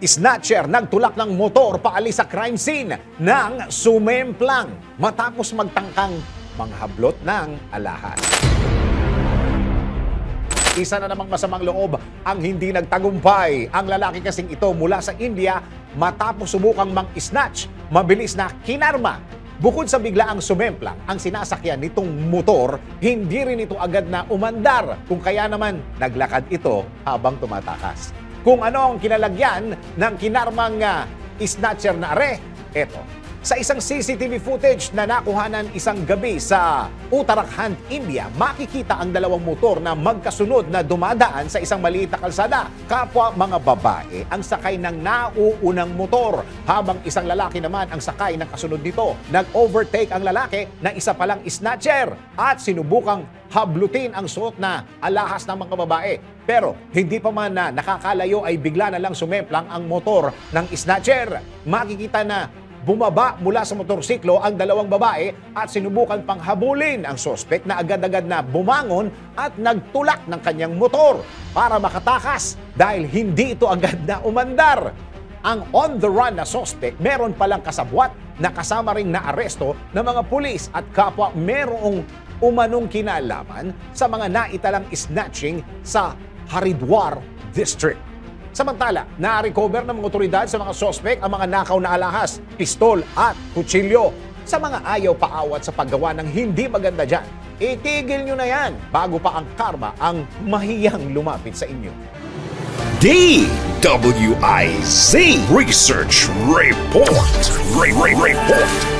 Snatcher nagtulak ng motor paalis sa crime scene ng sumemplang matapos magtangkang manghablot ng alahas. Isa na namang masamang loob ang hindi nagtagumpay. Ang lalaki kasing ito mula sa India matapos subukang mang-snatch, mabilis na kinarma. Bukod sa biglaang sumemplang, ang sinasakyan nitong motor, hindi rin ito agad na umandar. Kung kaya naman, naglakad ito habang tumatakas. Kung ano ang kinalagyan ng kinarmang uh, snatcher na are, eto. Sa isang CCTV footage na nakuhanan isang gabi sa Uttarakhand, India, makikita ang dalawang motor na magkasunod na dumadaan sa isang maliit na kalsada. Kapwa mga babae ang sakay ng nauunang motor, habang isang lalaki naman ang sakay ng kasunod nito. Nag-overtake ang lalaki na isa palang snatcher at sinubukang hablutin ang suot na alahas ng mga babae. Pero hindi pa man na nakakalayo ay bigla na lang sumemplang ang motor ng snatcher. Makikita na Bumaba mula sa motorsiklo ang dalawang babae at sinubukan pang habulin ang sospek na agad-agad na bumangon at nagtulak ng kanyang motor para makatakas dahil hindi ito agad na umandar. Ang on-the-run na sospek meron palang kasabwat na kasama ring naaresto ng mga pulis at kapwa merong umanong kinalaman sa mga naitalang snatching sa Haridwar District. Samantala, na-recover ng mga otoridad sa mga sospek ang mga nakaw na alahas, pistol at kutsilyo. Sa mga ayaw paawat sa paggawa ng hindi maganda dyan, itigil nyo na yan bago pa ang karma ang mahiyang lumapit sa inyo. DWIZ Research Report. Re- Re- Report.